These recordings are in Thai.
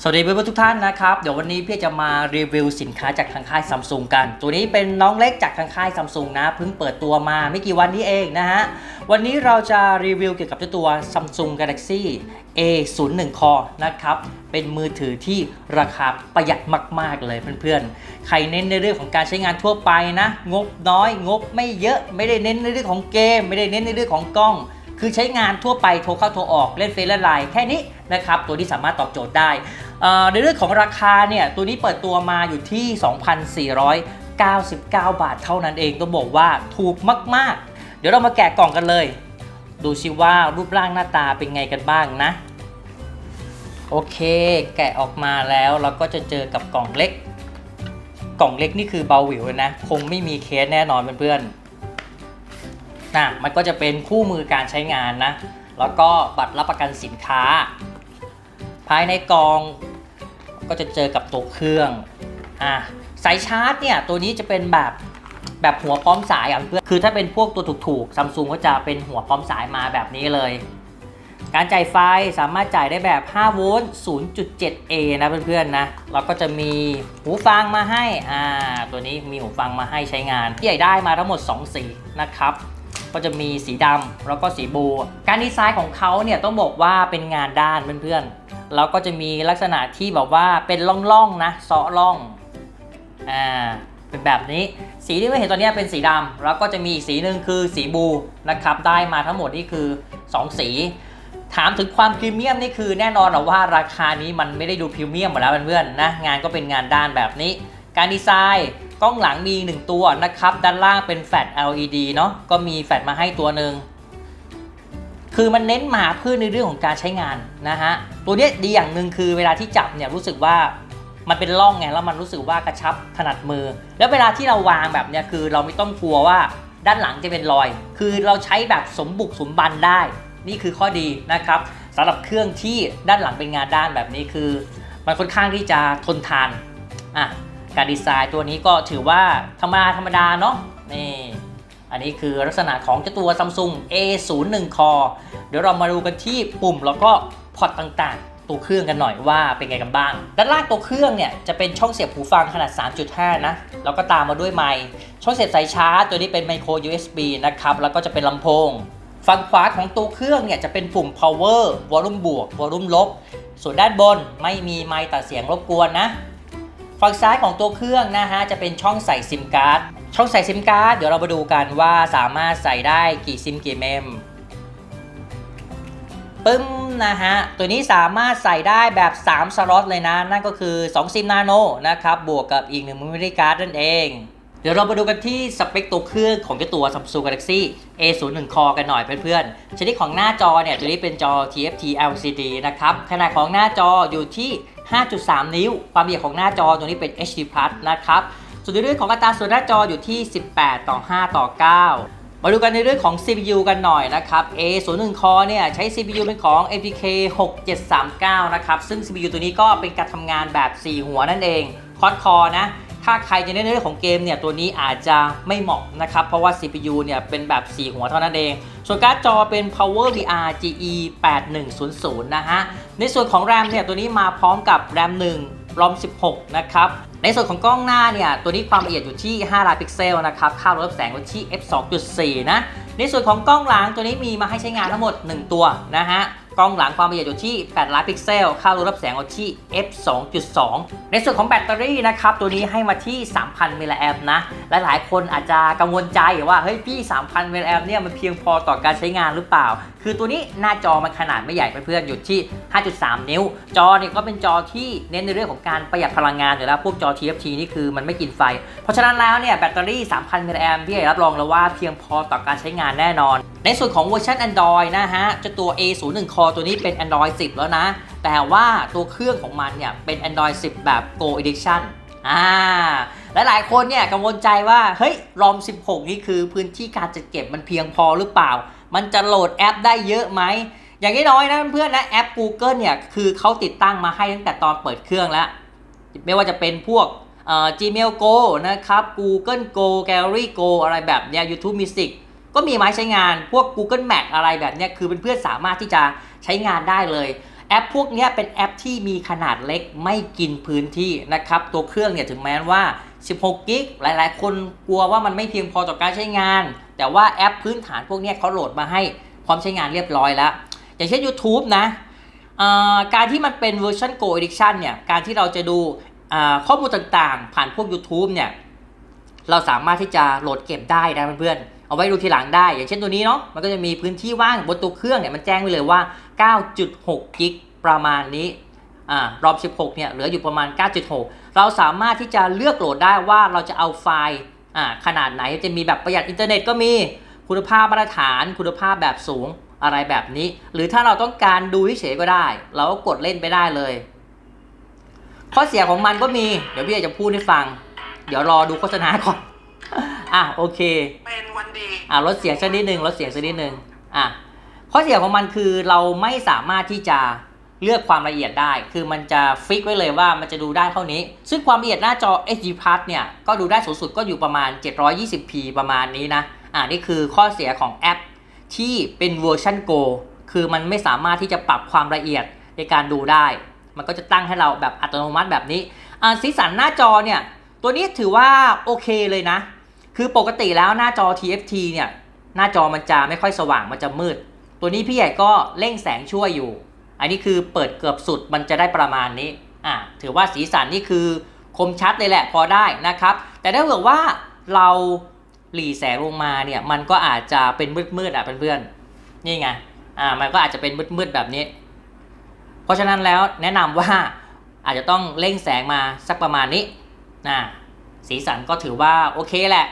สวัสดีเพื่อนๆทุกท่านนะครับ เดี๋ยววันนี้พี่จะมารีวิวสินค้าจากทางค่ายซัมซุงกัน ตัวนี้เป็นน้องเล็กจากทางค่ายซัมซุงนะเพิ่งเปิดตัวมาไม่กี่วันนี้เองนะฮะ วันนี้เราจะรีวิวเกี่ยวกับเจ้าตัว Samsung Galaxy A01 Core นะครับเป็นมือถือที่ราคาประหยัดมาก ๆ เลยเพื่อนๆ ใครเน้นในเรื่องของการใช้งานทั่วไปนะ งบน้อย งบไม่เยอะ ไม่ได้เน้นในเรื่องของเกม ไม่ได้เน้นในเรื่องของกล้องคือใช้งานทั่วไปโทรเข้าโทรออกเล่นเฟซและไลน์แค่นี้นะครับตัวที่สามารถตอบโจทย์ได้ ในเรื่องของราคาเนี่ยตัวนี้เปิดตัวมาอยู่ที่ 2,499 บาทเท่านั้นเองต้องบอกว่าถูกมาก ๆ เดี๋ยวเรามาแกะกล่องกันเลย ดูสิว่ารูปร่างหน้าตาเป็นไงกันบ้างนะ โอเค แกะออกมาแล้วเราก็จะเจอกับกล่องเล็ก กล่องเล็กนี่คือเบาหวิวเลยนะ คงไม่มีเคสแน่นอนเพื่อนๆนะมันก็จะเป็นคู่มือการใช้งานนะ แล้วก็บัตรรับประกันสินค้าภายในกล่อง ก็จะเจอกับตัวเครื่องอะสายชาร์จเนี่ยตัวนี้จะเป็นแบบแบบหัวพร้อมสายอะเพื่อนคือถ้าเป็นพวกตัวถูกๆซัมซุงก็จะเป็นหัวพร้อมสายมาแบบนี้เลย การจ่ายไฟสามารถจ่ายได้แบบ 5 โวลต์ 0.7A นะเพื่อนๆนะเราก็จะมีหูฟังมาให้อ่าตัวนี้มีหูฟังมาให้ใช้งานที่ใหญ่ได้มาทั้งหมด 2 สีนะครับก็จะมีสีดำแล้วก็สีบลูการดีไซน์ของเขาเนี่ยต้องบอกว่าเป็นงานด้านเพื่อนๆแล้วก็จะมีลักษณะที่แบบว่าเป็นร่องๆนะเซาะร่องอ่าเป็นแบบนี้สีที่ไม่เห็นตอนนี้เป็นสีดำแล้วก็จะมีอีกสีหนึ่งคือสีบลูนะครับได้มาทั้งหมดนี่คือ 2 สี ถามถึงความพรีเมียมนี่คือแน่นอนหรอว่าราคานี้มันไม่ได้ดูพรีเมียมหมดแล้วเพื่อนๆนะงานก็เป็นงานด้านแบบนี้ การดีไซน์กล้องหลังมี 1 ตัวนะครับด้านล่างเป็นแฟลช LED เนาะก็มีแฟลชมาให้ตัวหนึ่ง คือมันเน้นมาเพื่อในเรื่องของการใช้งานนะฮะ ตัวนี้ดีอย่างหนึ่งคือเวลาที่จับเนี่ยรู้สึกว่ามันเป็นร่องไงแล้วมันรู้สึกว่ากระชับถนัดมือ แล้วเวลาที่เราวางแบบเนี้ยคือเราไม่ต้องกลัวว่าด้านหลังจะเป็นรอย คือเราใช้แบบสมบุกสมบันได้ นี่คือข้อดีนะครับสำหรับเครื่องที่ด้านหลังเป็นงานด้านแบบนี้คือ มันค่อนข้างที่จะทนทานอะการดีไซน์ตัวนี้ก็ถือว่าธรรมดาธรรมดาเนาะนี่ อันนี้คือลักษณะของเจ้าตัว Samsung A01 Core เดี๋ยวเรามาดูกันที่ปุ่มแล้วก็พอร์ตต่างๆ ตัวเครื่องกันหน่อยว่าเป็นไงกันบ้าง ด้านล่างตัวเครื่องเนี่ยจะเป็นช่องเสียบหูฟังขนาด 3.5 นะ แล้วก็ตามมาด้วยไมค์ช่องเสียบสายชาร์จตัวนี้เป็น micro USB นะครับ แล้วก็จะเป็นลำโพง ฝั่งขวาของตัวเครื่องเนี่ยจะเป็นปุ่ม power volume บวก volume ลบ ส่วนด้านบนไม่มีไมค์ตัดเสียงรบกวนนะ ฝั่งซ้ายของตัวเครื่องนะฮะจะเป็นช่องใส่ซิมการ์ด ช่องใส่ซิมการ์ดเดี๋ยวเรามาดูกันว่าสามารถใส่ได้กี่ซิมกี่เมมปึ้มนะฮะ ตัวนี้สามารถใส่ได้แบบ 3 สล็อตเลยนะ นั่นก็คือ 2 ซิมนาโนนะครับ บวกกับอีก1 memory card นั่นเอง เดี๋ยวเรามาดูกันที่สเปคตัวเครื่องของตัว Samsung Galaxy A01 Core กันหน่อยเพื่อนๆ ชนิดของหน้าจอเนี่ย ตัวนี้เป็นจอ TFT LCD นะครับ ขนาดของหน้าจออยู่ที่ 5.3 นิ้ว ความละเอียดของหน้าจอตัวนี้เป็น HD Plus นะครับ ส่วนในเรื่องของอัตราส่วนหน้าจออยู่ที่ 18 ต่อ 5 ต่อ 9มาดูกันในเรื่องของ CPU กันหน่อยนะครับ A01 Core เนี่ยใช้ CPU เป็นของ APK 6739 นะครับ ซึ่ง CPU ตัวนี้ก็เป็นการทำงานแบบ 4 หัวนั่นเองคอร์ดคอนะ ถ้าใครจะเน้นในเรื่องของเกมเนี่ย ตัวนี้อาจจะไม่เหมาะนะครับ เพราะว่า CPU เนี่ยเป็นแบบ 4 หัวเท่านั้นเอง ส่วนการ์ดจอเป็น Power VR GE 8100 นะฮะ ในส่วนของ RAM เนี่ย ตัวนี้มาพร้อมกับ RAM 1 ROM 16 นะครับ ในส่วนของกล้องหน้าเนี่ย ตัวนี้ความละเอียดอยู่ที่ 5 ล้านพิกเซลนะครับ ค่าลดแสงอยู่ที่ f 2.4 นะ ในส่วนของกล้องหลังตัวนี้มีมาให้ใช้งานทั้งหมด 1 ตัวนะฮะกล้องหลังความละเอียดอยู่ที่ 8 ล้านพิกเซล ค่ารูรับแสงอยู่ที่ f 2.2 ในส่วนของแบตเตอรี่นะครับ ตัวนี้ให้มาที่ 3,000 มิลลิแอมป์นะและหลายคนอาจจะกังวลใจว่า เฮ้ยพี่ 3,000 มิลลิแอมป์เนี่ยมันเพียงพอต่อการใช้งานหรือเปล่า คือตัวนี้หน้าจอมันขนาดไม่ใหญ่เพื่อนๆอยู่ที่ 5.3 นิ้ว จอเนี่ยก็เป็นจอที่เน้นในเรื่องของการประหยัดพลังงานอยู่แล้วพวกจอ TFT นี่คือมันไม่กินไฟ เพราะฉะนั้นแล้วเนี่ยแบตเตอรี่ 3,000มิลลิแอมป์พี่รับรองแล้วว่าเพียงพอต่อการใช้งานแน่นอน ในส่วนของเวอร์ชัน Android นะฮะจ้าตัว A01 Core ตัวนี้เป็น Android 10 แล้วนะ แต่ว่าตัวเครื่องของมันเนี่ยเป็น Android 10 แบบ Go Edition อ่าและหลายคนเนี่ยกังวลใจว่า เฮ้ย ROM 16 นี่คือพื้นที่การจัดเก็บมันเพียงพอหรือเปล่า มันจะโหลดแอปได้เยอะไหมอย่างน้อยนะเพื่อนนะแอป Google เนี่ยคือเขาติดตั้งมาให้ตั้งแต่ตอนเปิดเครื่องแล้ว ไม่ว่าจะเป็นพวก Gmail Go นะครับ Google Go Gallery Go อะไรแบบเนี้ย YouTube Music ก็มีมาให้ใช้งานพวก Google Map อะไรแบบเนี้ยคือเพื่อนๆสามารถที่จะใช้งานได้เลย แอปพวกนี้เป็นแอปที่มีขนาดเล็กไม่กินพื้นที่นะครับ ตัวเครื่องเนี่ยถึงแม้ว่า 16 กิก หลายๆ คนกลัวว่ามันไม่เพียงพอต่อการใช้งาน แต่ว่าแอปพื้นฐานพวกนี้เขาโหลดมาให้พร้อมใช้งานเรียบร้อยแล้ว อย่างเช่น YouTube นะการที่มันเป็นเวอร์ชัน Go Edition เนี่ยการที่เราจะดูข้อมูลต่างๆ ผ่านพวก YouTube เนี่ยเราสามารถที่จะโหลดเก็บได้นะเพื่อนๆ เอาไว้ดูทีหลังได้ อย่างเช่นตัวนี้เนาะ มันก็จะมีพื้นที่ว่างบนตัวเครื่องเนี่ย มันแจ้งไว้เลยว่า 9.6 กิกประมาณนี้ อ่า รอม16 เนี่ย เหลืออยู่ประมาณ 9.6 เราสามารถที่จะเลือกโหลดได้ว่าเราจะเอาไฟล์ อ่าขนาดไหนจะมีแบบประหยัดอินเทอร์เน็ตก็มีคุณภาพมาตรฐานคุณภาพแบบสูงอะไรแบบนี้ หรือถ้าเราต้องการดูเฉยๆก็ได้ เราก็กดเล่นไปได้เลย ข้อเสียของมันก็มีเดี๋ยวพี่อยากจะพูดให้ฟัง เดี๋ยวรอดูโฆษณาก่อนอะโอเคเป็นวันดีอะลดเสียงสักนิดหนึ่งลดเสียงสักนิดหนึ่งอะข้อเสียของมันคือเราไม่สามารถที่จะ เลือกความละเอียดได้ คือมันจะฟิกไว้เลยว่ามันจะดูได้เท่านี้ ซึ่งความละเอียดหน้าจอ HD Plus เนี่ยก็ดูได้สูงสุดก็อยู่ประมาณ 720p ประมาณนี้นะ อะนี่คือข้อเสียของแอปที่เป็นเวอร์ชัน Go คือมันไม่สามารถที่จะปรับความละเอียดในการดูได้ มันก็จะตั้งให้เราแบบอัตโนมัติแบบนี้ อ่าสีสันหน้าจอเนี่ย ตัวนี้ถือว่าโอเคเลยนะ คือปกติแล้วหน้าจอ TFT เนี่ย หน้าจอมันจะไม่ค่อยสว่าง มันจะมืด ตัวนี้พี่ใหญ่ก็เร่งแสงช่วยอยู่ อันนี้คือเปิดเกือบสุดมันจะได้ประมาณนี้อ่าถือว่าสีสันนี่คือคมชัดเลยแหละพอได้นะครับ แต่ถ้าเกิดว่าเราหลีแสงลงมาเนี่ยมันก็อาจจะเป็นมืดๆอะเพื่อนๆนี่ไงอ่ามันก็อาจจะเป็นมืดๆแบบนี้ เพราะฉะนั้นแล้วแนะนำว่าอาจจะต้องเร่งแสงมาสักประมาณนี้นะสีสันก็ถือว่าโอเคแหละ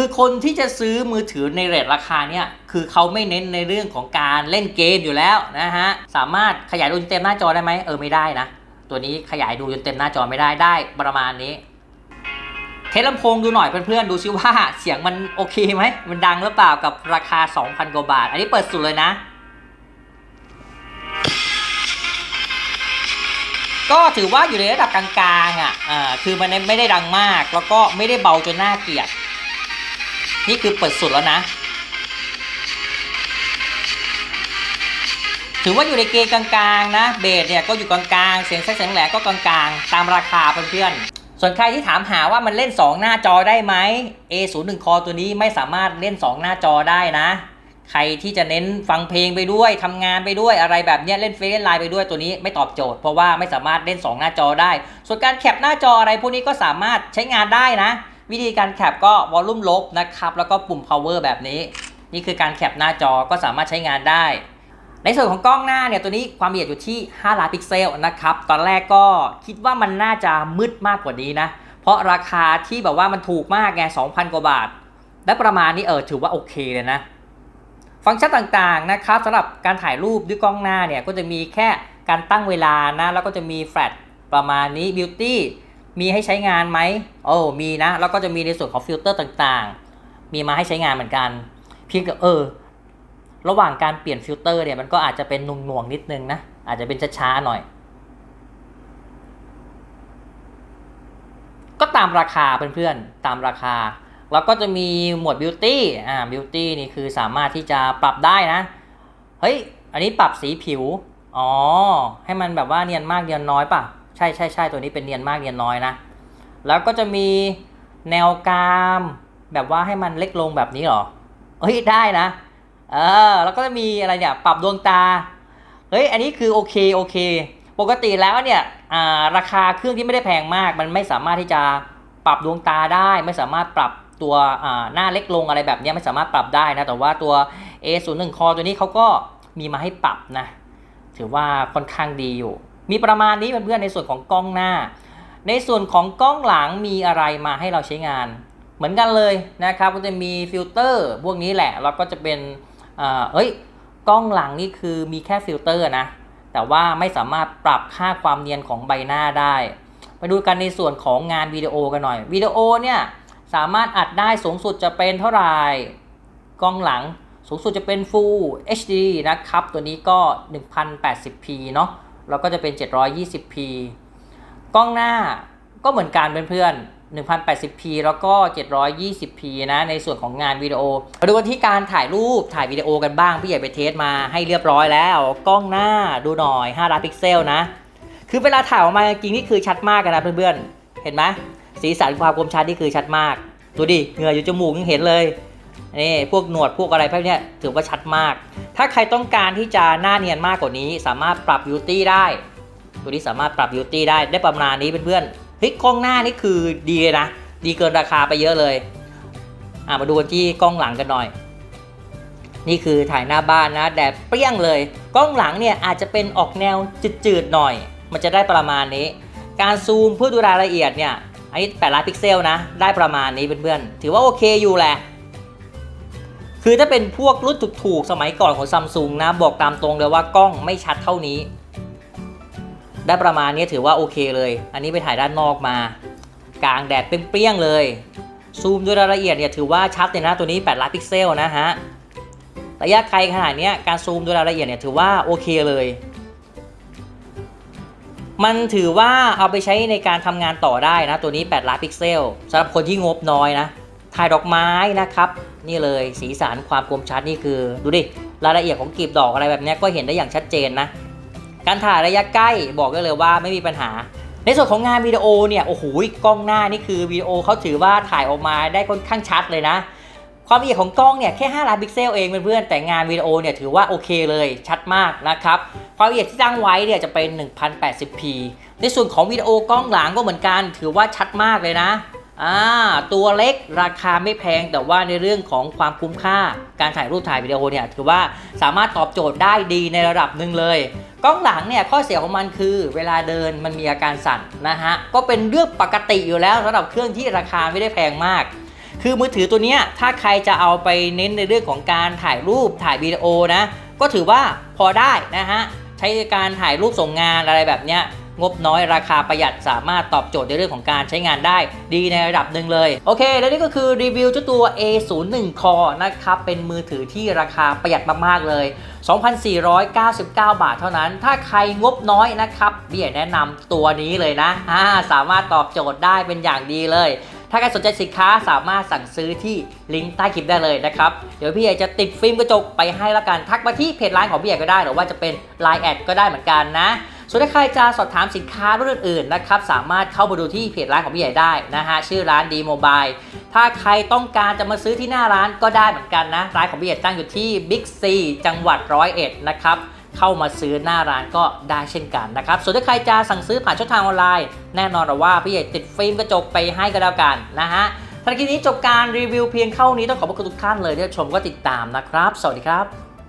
คือคนที่จะซื้อมือถือในเรทราคาเนี่ยคือเขาไม่เน้นในเรื่องของการเล่นเกมอยู่แล้วนะฮะสามารถขยายดูจนเต็มหน้าจอได้ไหมเออไม่ได้นะ ตัวนี้ขยายดูจนเต็มหน้าจอไม่ได้ได้ประมาณนี้ เทสลำโพงดูหน่อยเพื่อนๆดูซิว่าเสียงมันโอเคไหมมันดังหรือเปล่ากับราคา 2,000กว่าบาท อันนี้เปิดสุดเลยนะก็ถือว่าอยู่ในระดับกลางๆอะอ่าคือมันไม่ได้ดังมาก แล้วก็ไม่ได้เบาจนน่าเกลียด นี่คือเปิดสุดแล้วนะ ถือว่าอยู่ในเกณฑ์กลางๆนะ เบสเนี่ยก็อยู่กลางๆ เสียงแทรกเสียงแหลมก็กลางๆ ตามราคาเพื่อนๆ ส่วนใครที่ถามหาว่ามันเล่น 2 หน้าจอได้ไหม A01 Core ตัวนี้ไม่สามารถเล่น 2 หน้าจอได้นะ ใครที่จะเน้นฟังเพลงไปด้วยทำงานไปด้วยอะไรแบบเนี้ยเล่นเฟซเล่นไลน์ไปด้วยตัวนี้ไม่ตอบโจทย์เพราะว่าไม่สามารถเล่น 2 หน้าจอได้ ส่วนการแคปหน้าจออะไรพวกนี้ก็สามารถใช้งานได้นะ วิธีการแคปก็วอลลุ่มลบนะครับแล้วก็ปุ่ม power แบบนี้ นี่คือการแคปหน้าจอก็สามารถใช้งานได้ ในส่วนของกล้องหน้าเนี่ยตัวนี้ความละเอียดอยู่ที่ 5 ล้านพิกเซลนะครับตอนแรกก็คิดว่ามันน่าจะมืดมากกว่านี้นะ เพราะราคาที่แบบว่ามันถูกมากไง2,000 กว่าบาท และประมาณนี้เออถือว่าโอเคเลยนะ ฟังก์ชันต่างๆนะครับสำหรับการถ่ายรูปด้วยกล้องหน้าเนี่ยก็จะมีแค่การตั้งเวลานะแล้วก็จะมีแฟลชประมาณนี้บิวตี้ มีให้ใช้งานไหมโอ้มีนะ แล้วก็จะมีในส่วนของฟิลเตอร์ต่างๆ มีมาให้ใช้งานเหมือนกัน เพียงแต่เออ ระหว่างการเปลี่ยนฟิลเตอร์เนี่ยมันก็อาจจะเป็นหน่วงนิดนึงนะ อาจจะเป็นช้าๆหน่อย ก็ตามราคาเพื่อนๆ ตามราคา แล้วก็จะมีหมวดบิวตี้ อ่า บิวตี้นี่คือสามารถที่จะปรับได้นะ เฮ้ย อันนี้ปรับสีผิว อ๋อ ให้มันแบบว่าเนียนมากเนียนน้อยป่ะ ใช่ใช่ใช่ตัวนี้เป็นเนียนมากเนียนน้อยนะ แล้วก็จะมีแนวกรามแบบว่าให้มันเล็กลงแบบนี้เหรอ เฮ้ยได้นะ เออแล้วก็จะมีอะไรเนี่ยปรับดวงตา เฮ้ยอันนี้คือโอเคโอเค ปกติแล้วเนี่ยาราคาเครื่องที่ไม่ได้แพงมาก มันไม่สามารถที่จะปรับดวงตาได้ ไม่สามารถปรับตัวหน้าเล็กลงอะไรแบบนี้ไม่สามารถปรับได้นะ แต่ว่าตัว A01 Core ตัวนี้เขาก็มีมาให้ปรับนะ ถือว่าค่อนข้างดีอยู่ มีประมาณนี้เพื่อนๆในส่วนของกล้องหน้า ในส่วนของกล้องหลังมีอะไรมาให้เราใช้งาน เหมือนกันเลยนะครับก็จะมีฟิลเตอร์พวกนี้แหละแล้วก็จะเป็นเอ้ยกล้องหลังนี่คือมีแค่ฟิลเตอร์นะแต่ว่าไม่สามารถปรับค่าความเนียนของใบหน้าได้มาดูกันในส่วนของงานวิดีโอกันหน่อยวิดีโอเนี่ยสามารถอัดได้สูงสุดจะเป็นเท่าไหร่กล้องหลังสูงสุดจะเป็น Full HD นะครับ ตัวนี้ก็ 1080p เนาะ แล้วก็จะเป็น 720p กล้องหน้าก็เหมือนกันเพื่อนๆ 1080p แล้วก็ 720p นะในส่วนของงานวิดีโอมาดูกันที่การถ่ายรูปถ่ายวิดีโอกันบ้าง พี่ใหญ่ไปเทสมาให้เรียบร้อยแล้ว กล้องหน้าดูหน่อย5ล้านพิกเซลนะ คือเวลาถ่ายออกมาจริงนี่คือชัดมากนนะเพื่อนๆ เห็นไหมสีสันความคมชัดนี่คือชัดมาก ดูดิเหงื่ออยู่จมูกยังเห็นเลยนี่พวกหนวดพวกอะไรพวกเนี้ยถือว่าชัดมาก ถ้าใครต้องการที่จะหน้าเนียนมากกว่านี้ สามารถปรับบิวตี้ได้ ตัวนี้สามารถปรับบิวตี้ได้ได้ประมาณนี้เพื่อนๆเฮ้ยกล้องหน้านี่คือดีเลยนะ ดีเกินราคาไปเยอะเลยอะมาดูกันที่กล้องหลังกันหน่อย นี่คือถ่ายหน้าบ้านนะแดดเปรี้ยงเลย กล้องหลังเนี่ยอาจจะเป็นออกแนวจืดๆหน่อย มันจะได้ประมาณนี้ การซูมเพื่อดูรายละเอียดเนี่ยอันนี้8ล้านพิกเซลนะ ได้ประมาณนี้เพื่อนๆ ถือว่าโอเคอยู่แหละ คือถ้าเป็นพวกรุ่นถูกๆ สมัยก่อนของซัมซุงนะ บอกตามตรงเลยว่ากล้องไม่ชัดเท่านี้ ได้ประมาณนี้ถือว่าโอเคเลย อันนี้ไปถ่ายด้านนอกมา กลางแดดเปรี้ยงๆเลย ซูมด้วยรายละเอียดเนี่ยถือว่าชัดเลยนะตัวนี้8ล้านพิกเซลนะฮะ ระยะไกลขนาดนี้การซูมด้วยรายละเอียดเนี่ยถือว่าโอเคเลยมันถือว่าเอาไปใช้ในการทำงานต่อได้นะ ตัวนี้ 8 ล้านพิกเซลสำหรับคนที่งบน้อยนะ ถ่ายดอกไม้นะครับ นี่เลยสีสันความคมชัดนี่คือ ดูดิรายละเอียดของกลีบดอกอะไรแบบนี้ก็เห็นได้อย่างชัดเจนนะ การถ่ายระยะใกล้บอกได้เลยว่าไม่มีปัญหา ในส่วนของงานวิดีโอเนี่ยโอ้โหกล้องหน้านี่คือวิดีโอเขาถือว่าถ่ายออกมาได้ค่อนข้างชัดเลยนะ ความละเอียดของกล้องเนี่ยแค่ 5 ล้านพิกเซลเองเพื่อนๆแต่งานวิดีโอเนี่ยถือว่าโอเคเลยชัดมากนะครับความละเอียดที่ตั้งไว้เนี่ยจะเป็น 1080p ในส่วนของวิดีโอกล้องหลังก็เหมือนกัน ถือว่าชัดมากเลยนะ อ่าตัวเล็กราคาไม่แพงแต่ว่าในเรื่องของความคุ้มค่าการถ่ายรูปถ่ายวิดีโอเนี่ยถือว่าสามารถตอบโจทย์ได้ดีในระดับหนึ่งเลยกล้องหลังเนี่ยข้อเสียของมันคือเวลาเดินมันมีอาการสั่นนะฮะก็เป็นเรื่องปกติอยู่แล้วสำหรับเครื่องที่ราคาไม่ได้แพงมาก คือมือถือตัวนี้ถ้าใครจะเอาไปเน้นในเรื่องของการถ่ายรูปถ่ายวิดีโอนะก็ถือว่าพอได้นะฮะใช้การถ่ายรูปส่งงานอะไรแบบเนี้ย งบน้อยราคาประหยัดสามารถตอบโจทย์ในเรื่องของการใช้งานได้ดีในระดับหนึ่งเลย โอเค แล้วนี่ก็คือรีวิวเจ้าตัว A01 Core นะครับ เป็นมือถือที่ราคาประหยัดมากๆเลย 2,499 บาทเท่านั้น ถ้าใครงบน้อยนะครับเบี้ยแนะนำตัวนี้เลยนะาสามารถตอบโจทย์ได้เป็นอย่างดีเลยถ้าใครสนใจสินค้าสามารถสั่งซื้อที่ลิงก์ใต้คลิปได้เลยนะครับ เดี๋ยวพี่ใหญ่จะติดฟิล์มกระจกไปให้ละกัน ทักมาที่เพจไลน์ของพี่ใหญ่ก็ได้ หรือว่าจะเป็น Line แอดก็ได้เหมือนกันนะ ส่วนถ้าใครจะสอบถามสินค้ารุ่นอื่นๆนะครับสามารถเข้าไปดูที่เพจร้านของพี่ใหญ่ได้นะฮะชื่อร้านดีโมบายถ้าใครต้องการจะมาซื้อที่หน้าร้านก็ได้เหมือนกันนะร้านของพี่ใหญ่ตั้งอยู่ที่บิ๊กซีจังหวัดร้อยเอ็ดนะครับเข้ามาซื้อหน้าร้านก็ได้เช่นกันนะครับ ส่วนถ้าใครจะสั่งซื้อผ่านช่องทางออนไลน์ แน่นอนว่าพี่ใหญ่ติดฟิล์มกระจกไปให้ก็แล้วกันนะฮะทันทีนี้จบการรีวิวเพียงเท่านี้ต้องขอบพระคุณทุกท่านเลยที่ชมก็ติดตามนะครับ สวัสดีครับ